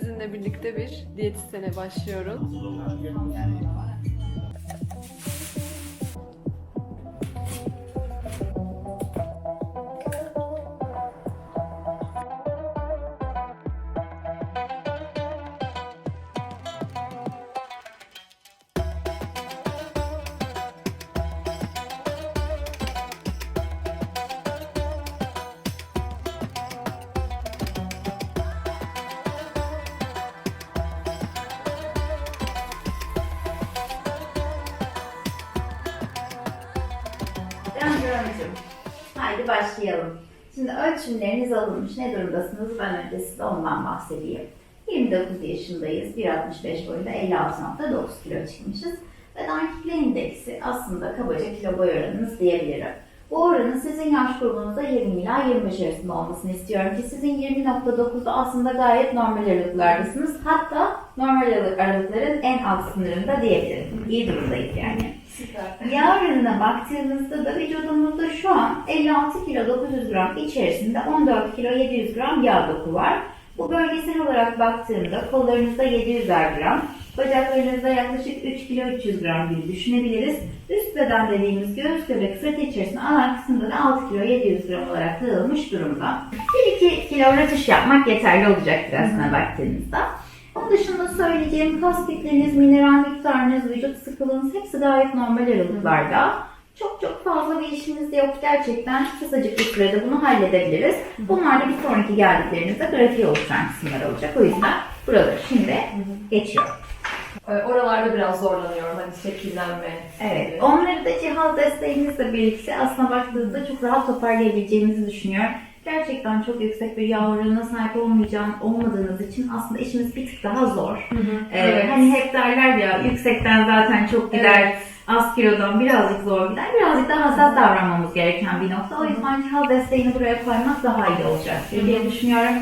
sizinle birlikte bir diyetisyene başlıyoruz. Ölçümleriniz alınmış. Ne durumdasınız? Ben önce size ondan bahsedeyim. 29 yaşındayız. 1.65 boyunda 56.9 kilo çıkmışız. Beden kitle indeksi aslında kabaca kilo boy oranınız diyebilirim. Bu oranın sizin yaş grubunuzda 20 ila 25 arasında olmasını istiyorum ki sizin 20.9'da aslında gayet normal aralıklardasınız. Hatta normal aralık aralıkların en alt sınırında diyebilirim. İyi durumdayız yani. Yağ oranına baktığımızda da vücudumuzda şu an 56 kilo 900 gram içerisinde 14 kilo 700 gram yağ doku var. Bu bölgesel olarak baktığımda kollarınızda 700'er gram, bacaklarınızda yaklaşık 3 kilo 300 gram gibi düşünebiliriz. Üst beden dediğimiz göğüs göbek sırtı içerisinde alan kısımda da 6 kilo 700 gram olarak dağılmış durumda. 1-2 kilo rötuş yapmak yeterli olacaktır aslına baktığınızda. Onun dışında söyleyeceğim kas kütleniz, mineral miktarınız, vücut sıkılığınız hepsi gayet normal aralıklarda. Çok çok fazla bir işimiz yok. Gerçekten kısacık bir sürede bunu halledebiliriz. Bunlar da bir sonraki geldiklerinizde grafiği oluşan kısımlar olacak. O yüzden buraları şimdi geçiyorum. Ee, Oralarda biraz zorlanıyorum hani şekillenme. Evet, onları da cihaz desteğimizle birlikte aslına baktığınızda çok rahat toparlayabileceğinizi düşünüyorum. Gerçekten çok yüksek bir yağ oranına sahip olmayacağın, olmadığınız için aslında işimiz bir tık daha zor. Ee, Evet. Hani hep derler ya yüksekten zaten çok gider, az kilodan birazcık zor gider. Birazcık daha hassas davranmamız gereken bir nokta. O yüzden cihaz desteğini buraya koymak daha iyi olacaktır diye düşünüyorum.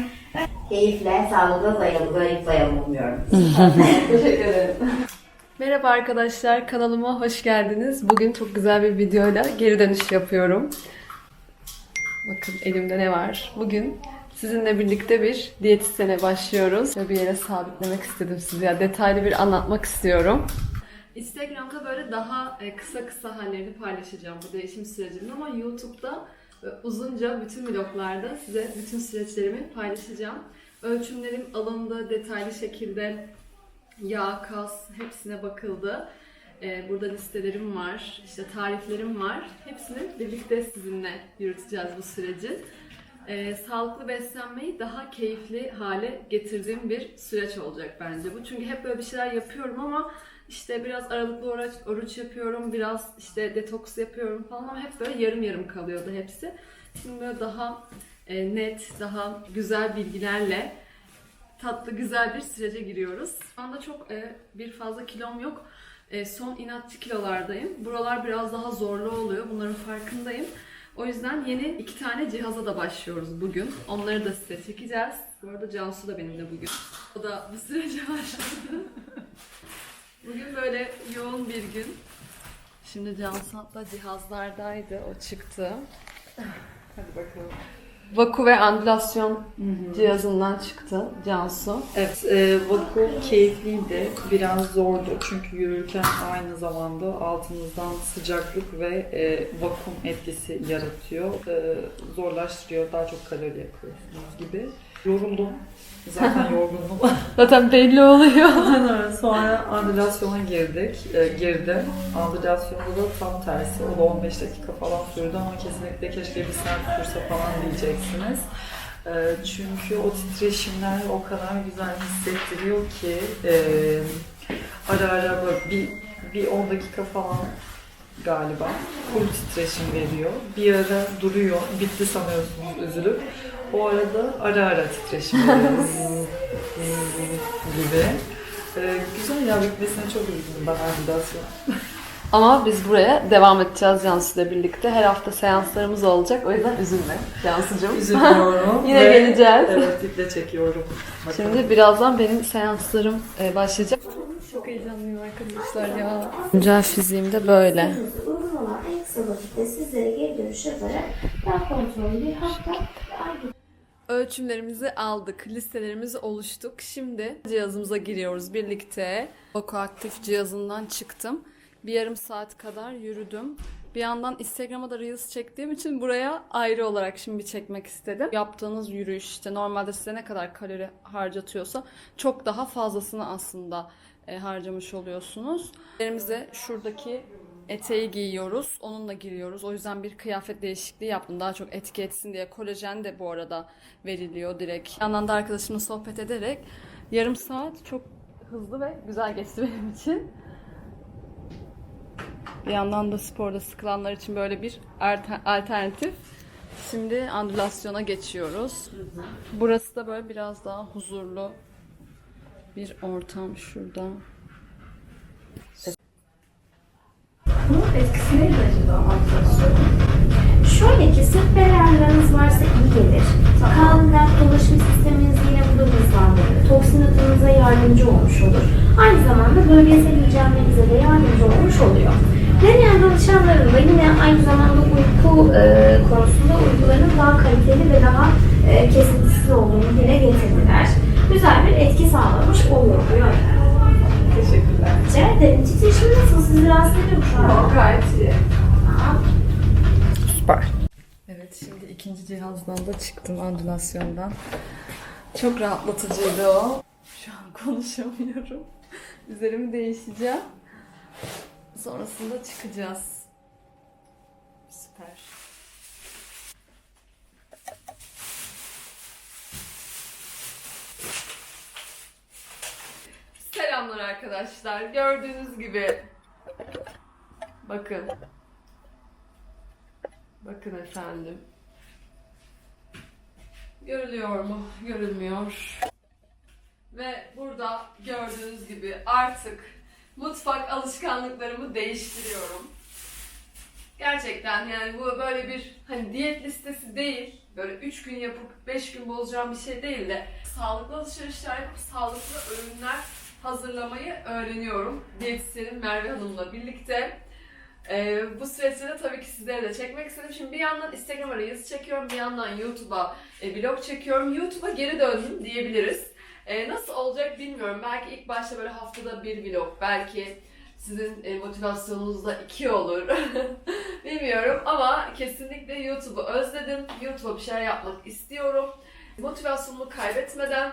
Keyifle, sağlıkla zayıf, zayıflayalım umuyorum. Teşekkür ederim. Merhaba arkadaşlar, kanalıma hoş geldiniz. Bugün çok güzel bir videoyla geri dönüş yapıyorum. Bakın elimde ne var? Bugün sizinle birlikte bir diyetisyene başlıyoruz. Şöyle bir yere sabitlemek istedim size. Ya detaylı bir anlatmak istiyorum. Instagram'da böyle daha e, kısa kısa hallerini paylaşacağım bu değişim sürecinin ama YouTube'da e, uzunca bütün vloglarda size bütün süreçlerimi paylaşacağım. Ölçümlerim alındı detaylı şekilde yağ, kas hepsine bakıldı. Ee, burada listelerim var, işte tariflerim var. Hepsini birlikte sizinle yürüteceğiz bu süreci. Ee, sağlıklı beslenmeyi daha keyifli hale getirdiğim bir süreç olacak bence bu. Çünkü hep böyle bir şeyler yapıyorum ama işte biraz aralıklı oruç, oruç yapıyorum, biraz işte detoks yapıyorum falan ama hep böyle yarım yarım kalıyordu hepsi. Şimdi böyle daha e, net, daha güzel bilgilerle tatlı güzel bir sürece giriyoruz. Şu anda çok e, bir fazla kilom yok. E, son inatçı kilolardayım. Buralar biraz daha zorlu oluyor. Bunların farkındayım. O yüzden yeni iki tane cihaza da başlıyoruz bugün. Onları da size çekeceğiz. Bu arada Cansu da benimle bugün. O da bu sürece başladı. bugün böyle yoğun bir gün. Şimdi Cansu hatta cihazlardaydı. O çıktı. Hadi bakalım. Vaku ve andülasyon cihazından çıktı Cansu. Evet, e, vaku keyifliydi. Biraz zordu çünkü yürürken aynı zamanda altımızdan sıcaklık ve e, vakum etkisi yaratıyor. E, zorlaştırıyor, daha çok kalori yakıyorsunuz gibi. Yoruldum. Zaten yorgundum. Zaten belli oluyor. Aynen. Sonra andülasyona girdik. E, girdim. Andülasyonda da tam tersi. O da 15 dakika falan sürdü ama kesinlikle keşke bir saat sürse falan diyeceksiniz. E, çünkü o titreşimler o kadar güzel hissettiriyor ki e, ara ara böyle bir, bir 10 dakika falan galiba full titreşim veriyor. Bir ara duruyor. Bitti sanıyorsunuz üzülüp. O arada ara ara titreşim veriyor. gibi. Ee, güzel ya bitmesine çok üzüldüm ben andülasyon. Ama biz buraya devam edeceğiz Cansu ile birlikte. Her hafta seanslarımız olacak. O yüzden üzülme Cansu'cum. Üzülüyorum. Yine ve- geleceğiz. Evet iple çekiyorum. Bakalım. Şimdi birazdan benim seanslarım e, başlayacak. Çok heyecanlıyım arkadaşlar ya. Güncel fiziğimde böyle. Uygulama en kısa vakitte sizlere geri dönüş yaparak daha kontrollü bir hafta Ölçümlerimizi aldık, listelerimizi oluştuk. Şimdi cihazımıza giriyoruz birlikte. Aktif cihazından çıktım. Bir yarım saat kadar yürüdüm. Bir yandan Instagram'a da Reels çektiğim için buraya ayrı olarak şimdi çekmek istedim. Yaptığınız yürüyüş işte normalde size ne kadar kalori harcatıyorsa çok daha fazlasını aslında e, harcamış oluyorsunuz. Elimize şuradaki eteği giyiyoruz. Onunla giriyoruz. O yüzden bir kıyafet değişikliği yaptım. Daha çok etki etsin diye. Kolajen de bu arada veriliyor direkt. Bir yandan da arkadaşımla sohbet ederek yarım saat çok hızlı ve güzel geçti benim için. Bir yandan da sporda sıkılanlar için böyle bir alternatif. Şimdi andülasyona geçiyoruz. Burası da böyle biraz daha huzurlu bir ortam şurada. Bunun etkisi neydi acaba? Şöyle ki sırt bel ağrılarınız varsa iyi gelir. Kan ve dolaşım sisteminizi yine burada hızlandırır. Toksin atımınıza yardımcı olmuş olur. Aynı zamanda bölgesel hijyeninize de yardımcı olmuş oluyor. Deneyen danışanların da yine aynı zamanda uyku e, konusunda uykularının daha kaliteli ve daha e, kesintisiz olduğunu dile getirdiler. Güzel bir etki sağlamış oluyor bu yöntem. Teşekkürler. Rica ederim. Titreşim nasıl? Sizi rahatsız ediyor mu şu an? Gayet iyi. Süper. Evet şimdi ikinci cihazdan da çıktım andülasyondan. Çok rahatlatıcıydı o. Şu an konuşamıyorum. Üzerimi değişeceğim. Sonrasında çıkacağız. Süper. Selamlar arkadaşlar. Gördüğünüz gibi bakın Bakın efendim. Görülüyor mu? Görülmüyor. Ve burada gördüğünüz gibi artık mutfak alışkanlıklarımı değiştiriyorum. Gerçekten yani bu böyle bir hani diyet listesi değil. Böyle 3 gün yapıp 5 gün bozacağım bir şey değil de sağlıklı alışverişler yapıp sağlıklı öğünler hazırlamayı öğreniyorum. Diyetisyenim Merve Hanım'la birlikte. Ee, bu süreçte de tabii ki sizlere de çekmek istedim. Şimdi bir yandan Instagram'a Reels çekiyorum, bir yandan YouTube'a e, vlog çekiyorum. YouTube'a geri döndüm diyebiliriz. Ee, nasıl olacak bilmiyorum. Belki ilk başta böyle haftada bir vlog, belki sizin e, motivasyonunuzda iki olur. bilmiyorum ama kesinlikle YouTube'u özledim. YouTube'a bir şeyler yapmak istiyorum. Motivasyonumu kaybetmeden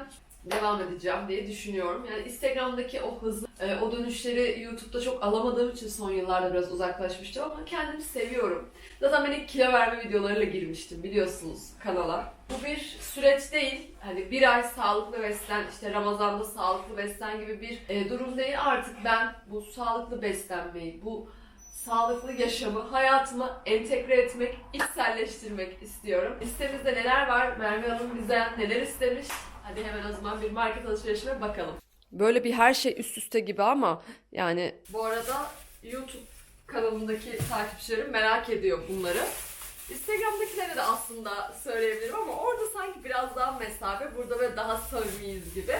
devam edeceğim diye düşünüyorum. Yani Instagram'daki o hızlı, e, o dönüşleri YouTube'da çok alamadığım için son yıllarda biraz uzaklaşmıştım ama kendimi seviyorum. Zaten ben ilk kilo verme videolarıyla girmiştim biliyorsunuz kanala. Bu bir süreç değil. Hani bir ay sağlıklı beslen, işte Ramazan'da sağlıklı beslen gibi bir e, durum değil. Artık ben bu sağlıklı beslenmeyi, bu sağlıklı yaşamı hayatıma entegre etmek, içselleştirmek istiyorum. Listemizde neler var? Merve Hanım bizden neler istemiş? Hadi hemen o zaman bir market alışverişine bakalım. Böyle bir her şey üst üste gibi ama yani... Bu arada YouTube kanalındaki takipçilerim merak ediyor bunları. Instagram'dakilere de aslında söyleyebilirim ama orada sanki biraz daha mesafe, burada böyle daha samimiyiz gibi.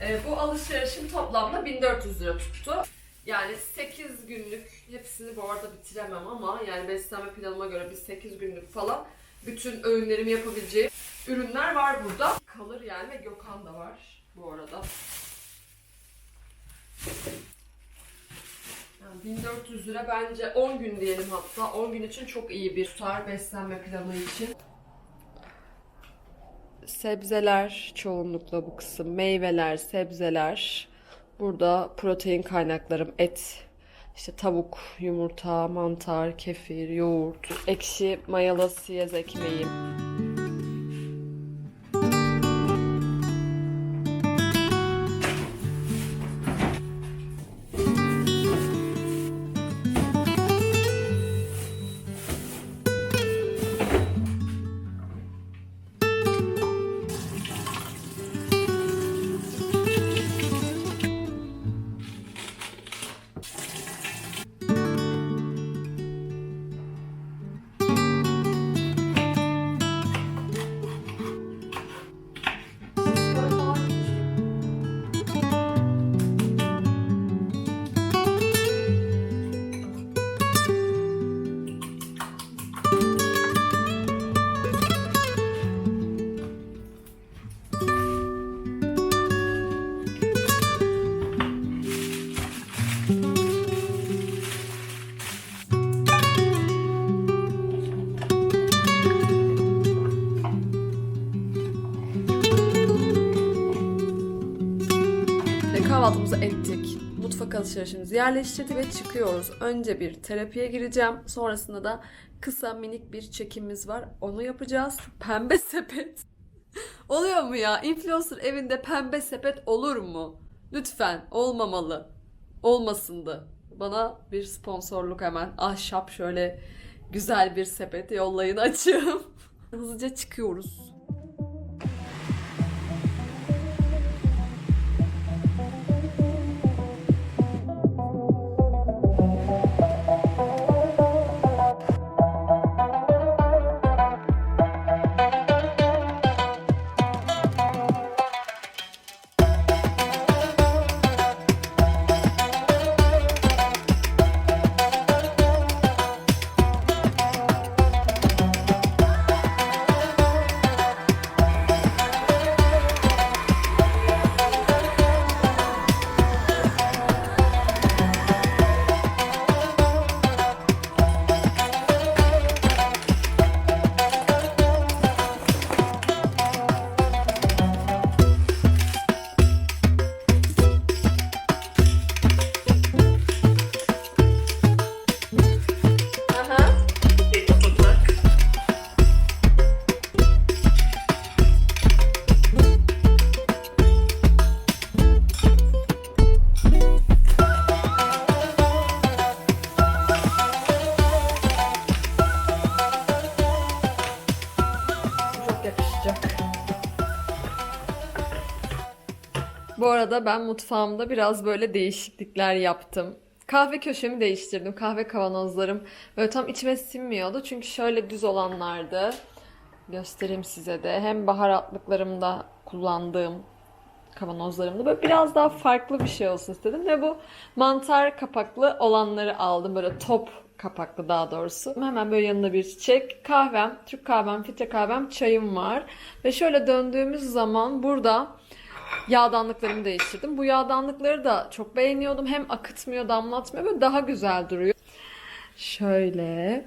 Ee, bu alışverişim toplamda 1400 lira tuttu. Yani 8 günlük, hepsini bu arada bitiremem ama yani beslenme planıma göre bir 8 günlük falan bütün öğünlerimi yapabileceğim ürünler var burada. Kalır yani ve Gökhan da var bu arada. Yani 1400 lira bence 10 gün diyelim hatta 10 gün için çok iyi bir tutar beslenme planı için. Sebzeler çoğunlukla bu kısım. Meyveler, sebzeler. Burada protein kaynaklarım et, işte tavuk, yumurta, mantar, kefir, yoğurt, ekşi mayalı siyez ekmeğim. Alışverişimizi yerleştirdik ve çıkıyoruz. Önce bir terapiye gireceğim. Sonrasında da kısa minik bir çekimimiz var. Onu yapacağız. Pembe sepet. Oluyor mu ya? Influencer evinde pembe sepet olur mu? Lütfen olmamalı. Olmasındı. Bana bir sponsorluk hemen ahşap şöyle güzel bir sepet yollayın açığım. Hızlıca çıkıyoruz. Arada ben mutfağımda biraz böyle değişiklikler yaptım. Kahve köşemi değiştirdim. Kahve kavanozlarım böyle tam içime sinmiyordu. Çünkü şöyle düz olanlardı. Göstereyim size de. Hem baharatlıklarımda kullandığım kavanozlarımda böyle biraz daha farklı bir şey olsun istedim. Ve bu mantar kapaklı olanları aldım. Böyle top kapaklı daha doğrusu. Hemen böyle yanında bir çiçek. Kahvem, Türk kahvem, filtre kahvem, çayım var. Ve şöyle döndüğümüz zaman burada yağdanlıklarımı değiştirdim. Bu yağdanlıkları da çok beğeniyordum. Hem akıtmıyor, damlatmıyor ve daha güzel duruyor. Şöyle.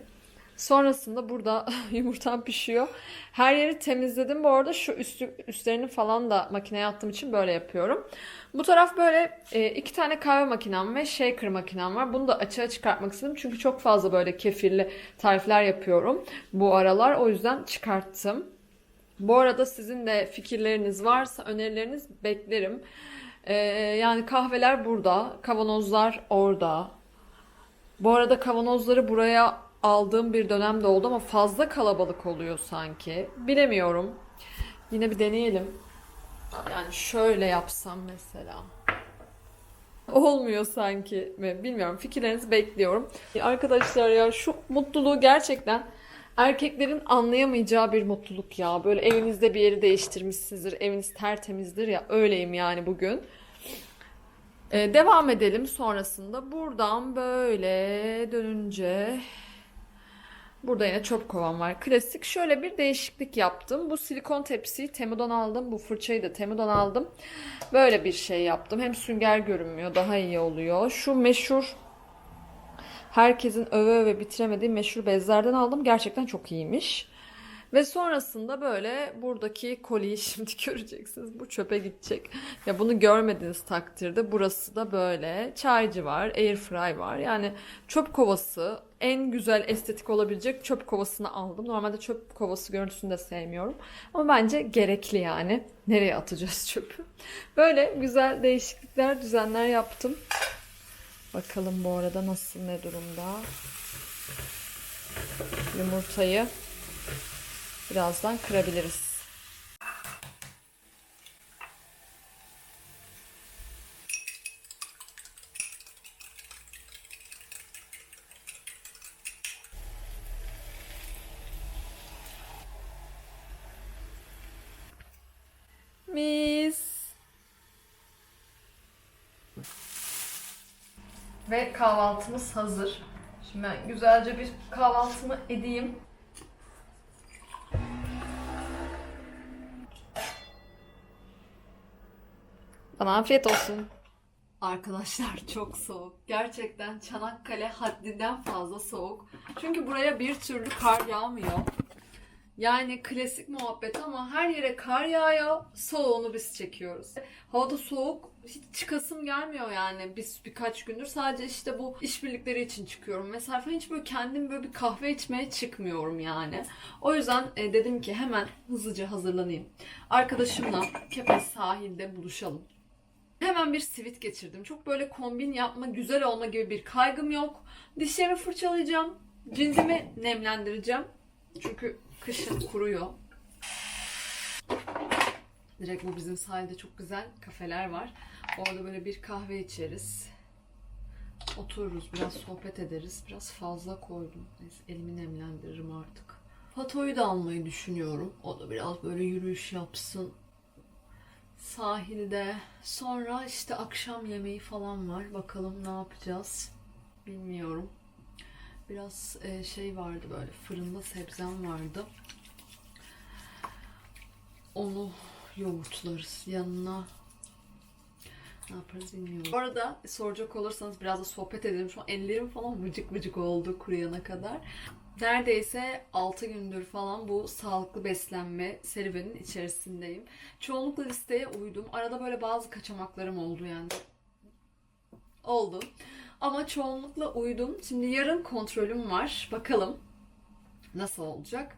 Sonrasında burada yumurtam pişiyor. Her yeri temizledim. Bu arada şu üstü, üstlerini falan da makineye attığım için böyle yapıyorum. Bu taraf böyle e, iki tane kahve makinem ve shaker makinem var. Bunu da açığa çıkartmak istedim. Çünkü çok fazla böyle kefirli tarifler yapıyorum bu aralar. O yüzden çıkarttım. Bu arada sizin de fikirleriniz varsa önerileriniz beklerim. Ee, yani kahveler burada, kavanozlar orada. Bu arada kavanozları buraya aldığım bir dönemde oldu ama fazla kalabalık oluyor sanki. Bilemiyorum. Yine bir deneyelim. Yani şöyle yapsam mesela. Olmuyor sanki mi? Bilmiyorum. Fikirlerinizi bekliyorum. Arkadaşlar ya şu mutluluğu gerçekten erkeklerin anlayamayacağı bir mutluluk ya. Böyle evinizde bir yeri değiştirmişsinizdir. Eviniz tertemizdir ya. Öyleyim yani bugün. Ee, devam edelim sonrasında. Buradan böyle dönünce Burada yine çöp kovan var. Klasik. Şöyle bir değişiklik yaptım. Bu silikon tepsiyi Temu'dan aldım. Bu fırçayı da Temu'dan aldım. Böyle bir şey yaptım. Hem sünger görünmüyor. Daha iyi oluyor. Şu meşhur herkesin öve öve bitiremediği meşhur bezlerden aldım. Gerçekten çok iyiymiş. Ve sonrasında böyle buradaki koliyi şimdi göreceksiniz. Bu çöpe gidecek. Ya bunu görmediğiniz takdirde burası da böyle. Çaycı var, airfry var. Yani çöp kovası en güzel estetik olabilecek çöp kovasını aldım. Normalde çöp kovası görüntüsünü de sevmiyorum. Ama bence gerekli yani. Nereye atacağız çöpü? Böyle güzel değişiklikler, düzenler yaptım. Bakalım bu arada nasıl ne durumda. Yumurtayı birazdan kırabiliriz. Mis. Ve kahvaltımız hazır. Şimdi ben güzelce bir kahvaltımı edeyim. Bana afiyet olsun. Arkadaşlar çok soğuk. Gerçekten Çanakkale haddinden fazla soğuk. Çünkü buraya bir türlü kar yağmıyor. Yani klasik muhabbet ama her yere kar yağıyor, soğuğunu biz çekiyoruz. Havada soğuk, hiç çıkasım gelmiyor yani biz birkaç gündür. Sadece işte bu işbirlikleri için çıkıyorum. Mesela hiç böyle kendim böyle bir kahve içmeye çıkmıyorum yani. O yüzden e, dedim ki hemen hızlıca hazırlanayım. Arkadaşımla Kepez sahilde buluşalım. Hemen bir sivit geçirdim. Çok böyle kombin yapma, güzel olma gibi bir kaygım yok. Dişlerimi fırçalayacağım. Cildimi nemlendireceğim. Çünkü kışın kuruyor. Direkt bu bizim sahilde çok güzel kafeler var. Orada böyle bir kahve içeriz. Otururuz, biraz sohbet ederiz. Biraz fazla koydum. Neyse, elimi nemlendiririm artık. Fatoyu da almayı düşünüyorum. O da biraz böyle yürüyüş yapsın. Sahilde. Sonra işte akşam yemeği falan var. Bakalım ne yapacağız. Bilmiyorum. Biraz e, şey vardı böyle fırında sebzem vardı. Onu yoğurtlarız. Yanına ne yaparız bilmiyorum. Bu arada soracak olursanız biraz da sohbet edelim. Şu an ellerim falan vıcık vıcık oldu kuruyana kadar. Neredeyse 6 gündür falan bu sağlıklı beslenme serüvenin içerisindeyim. Çoğunlukla listeye uydum. Arada böyle bazı kaçamaklarım oldu yani. Oldu. Ama çoğunlukla uydum. Şimdi yarın kontrolüm var. Bakalım nasıl olacak.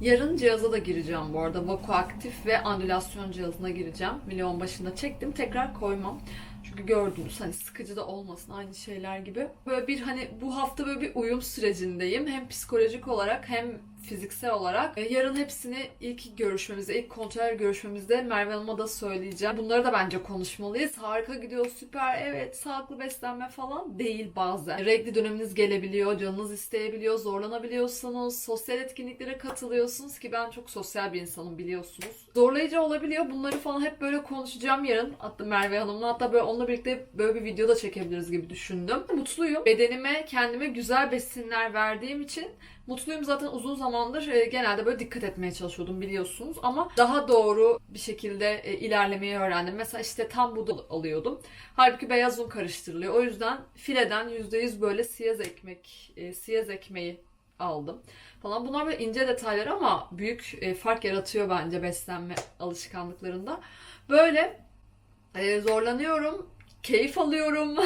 Yarın cihaza da gireceğim bu arada. Vakoaktif ve andülasyon cihazına gireceğim. Milyon başında çektim. Tekrar koymam. Çünkü gördünüz hani sıkıcı da olmasın aynı şeyler gibi. Böyle bir hani bu hafta böyle bir uyum sürecindeyim. Hem psikolojik olarak hem fiziksel olarak. E, Yarın hepsini ilk görüşmemizde, ilk kontrol görüşmemizde Merve Hanım'a da söyleyeceğim. Bunları da bence konuşmalıyız. Harika gidiyor, süper, evet, sağlıklı beslenme falan değil bazen. Regli döneminiz gelebiliyor, canınız isteyebiliyor, zorlanabiliyorsunuz, sosyal etkinliklere katılıyorsunuz ki ben çok sosyal bir insanım biliyorsunuz. Zorlayıcı olabiliyor. Bunları falan hep böyle konuşacağım yarın. Hatta Merve Hanım'la hatta böyle onunla birlikte böyle bir video da çekebiliriz gibi düşündüm. Mutluyum. Bedenime, kendime güzel besinler verdiğim için Mutluyum zaten uzun zamandır e, genelde böyle dikkat etmeye çalışıyordum biliyorsunuz ama daha doğru bir şekilde e, ilerlemeyi öğrendim. Mesela işte tam buğday alıyordum. Halbuki beyaz un karıştırılıyor. O yüzden fileden %100 böyle siyaz ekmek, e, siyaz ekmeği aldım falan. Bunlar böyle ince detaylar ama büyük e, fark yaratıyor bence beslenme alışkanlıklarında. Böyle e, zorlanıyorum, keyif alıyorum.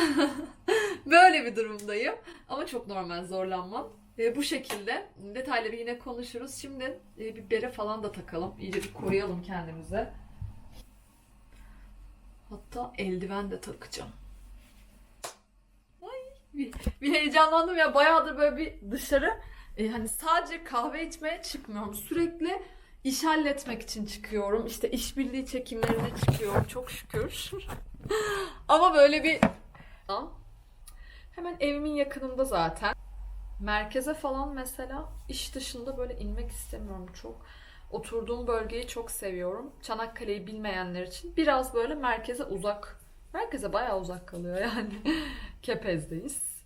böyle bir durumdayım. Ama çok normal zorlanmam. E, bu şekilde detayları yine konuşuruz. Şimdi e, bir bere falan da takalım. İyice bir koruyalım kendimize. Hatta eldiven de takacağım. Ay, bir, bir heyecanlandım ya. Bayağıdır böyle bir dışarı e, hani sadece kahve içmeye çıkmıyorum. Sürekli iş halletmek için çıkıyorum. İşte işbirliği çekimlerine çıkıyorum. Çok şükür. Ama böyle bir... Hemen evimin yakınında zaten. Merkeze falan mesela iş dışında böyle inmek istemiyorum çok. Oturduğum bölgeyi çok seviyorum. Çanakkale'yi bilmeyenler için biraz böyle merkeze uzak. Merkeze bayağı uzak kalıyor yani. Kepez'deyiz.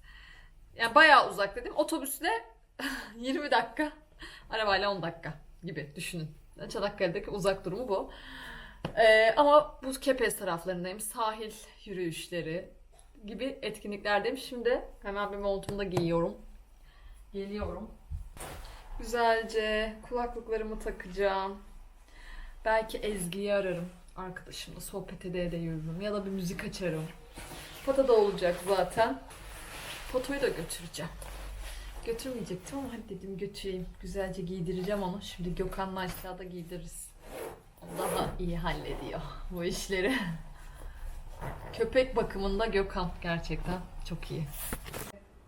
Yani bayağı uzak dedim. Otobüsle 20 dakika, arabayla 10 dakika gibi düşünün. Çanakkale'deki uzak durumu bu. Ee, ama bu Kepez taraflarındayım. Sahil yürüyüşleri gibi etkinliklerdeyim. Şimdi hemen bir montumu da giyiyorum. Geliyorum. Güzelce kulaklıklarımı takacağım. Belki Ezgi'yi ararım. Arkadaşımla sohbet ede ede yürürüm. Ya da bir müzik açarım. Foto da olacak zaten. Fotoyu da götüreceğim. Götürmeyecektim ama hadi dedim götüreyim. Güzelce giydireceğim onu. Şimdi Gökhan'la aşağıda giydiririz. O daha iyi hallediyor bu işleri. Köpek bakımında Gökhan gerçekten çok iyi.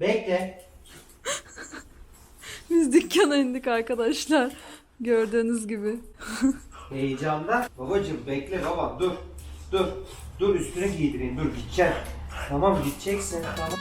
Bekle. Biz dükkana indik arkadaşlar. Gördüğünüz gibi. Heyecandan. Babacım bekle baba dur. Dur. Dur üstüne giydireyim dur gideceksin. Tamam gideceksin. Tamam.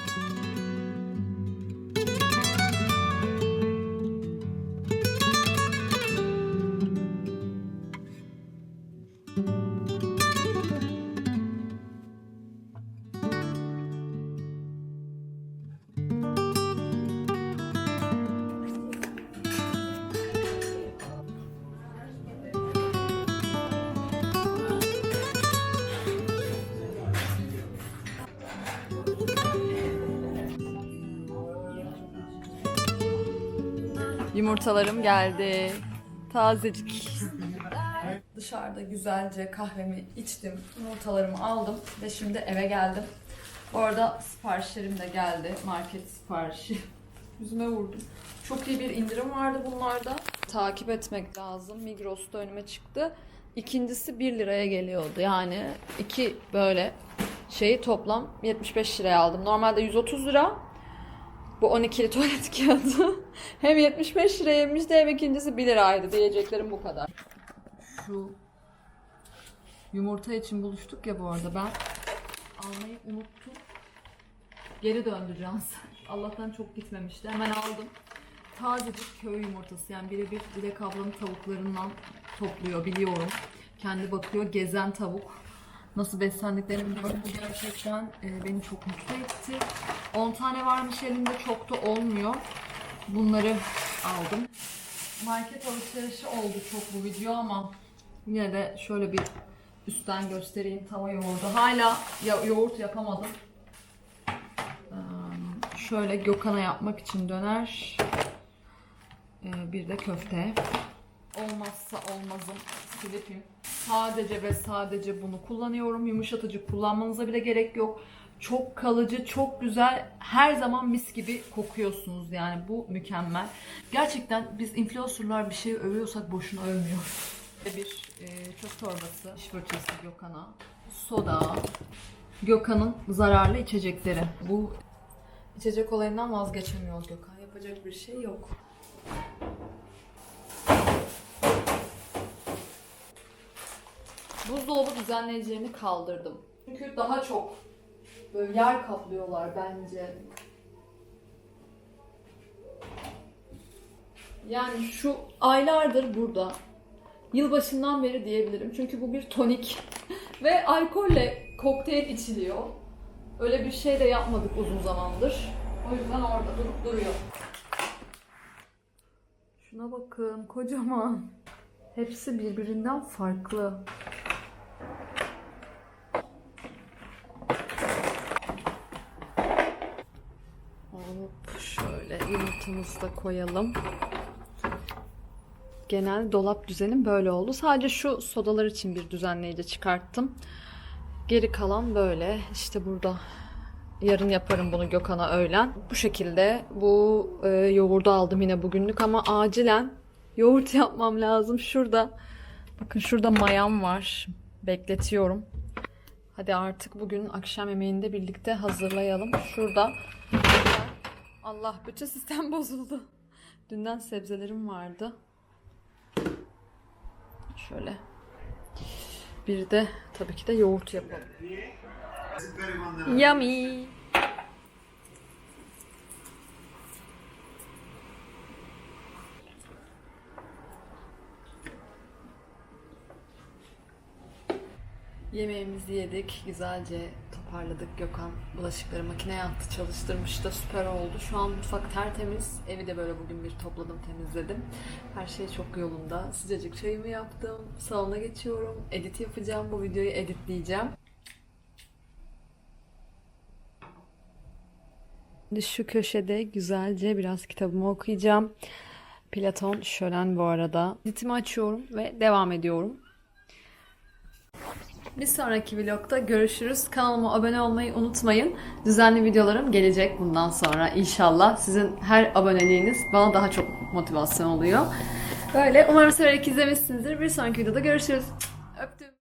Yumurtalarım geldi. Tazecik. Dışarıda güzelce kahvemi içtim, yumurtalarımı aldım ve şimdi eve geldim. Bu arada siparişlerim de geldi. Market siparişi. Yüzüme vurdum. Çok iyi bir indirim vardı bunlarda. Takip etmek lazım. Migros'ta önüme çıktı. İkincisi 1 liraya geliyordu. Yani iki böyle şeyi toplam 75 liraya aldım. Normalde 130 lira. Bu 12'li tuvalet kağıdı. hem 75 liraymış hem ikincisi 1 liraydı. Diyeceklerim bu kadar. Şu yumurta için buluştuk ya bu arada. Ben almayı unuttum. Geri döndüreceğim. Allah'tan çok gitmemişti. Hemen aldım. Tazecik köy yumurtası. Yani birebir Dilek ablanın tavuklarından topluyor biliyorum. Kendi bakıyor. Gezen tavuk. Nasıl beslendiklerini biliyorum. Bu gerçekten e, beni çok mutlu etti. 10 tane varmış elimde. Çok da olmuyor. Bunları aldım. Market alışverişi oldu çok bu video ama yine de şöyle bir üstten göstereyim tava yoğurdu. Hala ya yoğurt yapamadım. Şöyle Gökhan'a yapmak için döner. Bir de köfte. Olmazsa olmazım silipim. Sadece ve sadece bunu kullanıyorum. Yumuşatıcı kullanmanıza bile gerek yok. Çok kalıcı, çok güzel. Her zaman mis gibi kokuyorsunuz yani. Bu mükemmel. Gerçekten biz influencerlar bir şey övüyorsak boşuna övmüyoruz. Bir e, çöp torbası, diş fırçası Gökhan'a. Soda. Gökhan'ın zararlı içecekleri. Bu içecek olayından vazgeçemiyor Gökhan. Yapacak bir şey yok. Buzdolabı düzenleyicilerini kaldırdım. Çünkü daha çok böyle yer kaplıyorlar bence. Yani şu aylardır burada. Yılbaşından beri diyebilirim. Çünkü bu bir tonik. Ve alkolle kokteyl içiliyor. Öyle bir şey de yapmadık uzun zamandır. O yüzden orada durup duruyor. Şuna bakın kocaman. Hepsi birbirinden farklı. Hop şöyle yumurtamızı da koyalım. Genel dolap düzenim böyle oldu. Sadece şu sodalar için bir düzenleyici çıkarttım. Geri kalan böyle. İşte burada yarın yaparım bunu Gökhan'a öğlen. Bu şekilde bu e, yoğurdu aldım yine bugünlük ama acilen yoğurt yapmam lazım. Şurada bakın şurada mayam var. Bekletiyorum. Hadi artık bugün akşam yemeğini de birlikte hazırlayalım. Şurada Allah bütün sistem bozuldu. Dünden sebzelerim vardı. Şöyle. Bir de tabii ki de yoğurt yapalım. Yummy. Yemeğimizi yedik. Güzelce toparladık. Gökhan bulaşıkları makineye attı. Çalıştırmış da süper oldu. Şu an mutfak tertemiz. Evi de böyle bugün bir topladım, temizledim. Her şey çok yolunda. Sıcacık çayımı yaptım. Salona geçiyorum. Edit yapacağım. Bu videoyu editleyeceğim. Şu köşede güzelce biraz kitabımı okuyacağım. Platon Şölen bu arada. Editimi açıyorum ve devam ediyorum. Bir sonraki vlogda görüşürüz. Kanalıma abone olmayı unutmayın. Düzenli videolarım gelecek bundan sonra inşallah. Sizin her aboneliğiniz bana daha çok motivasyon oluyor. Böyle umarım severek izlemişsinizdir. Bir sonraki videoda görüşürüz.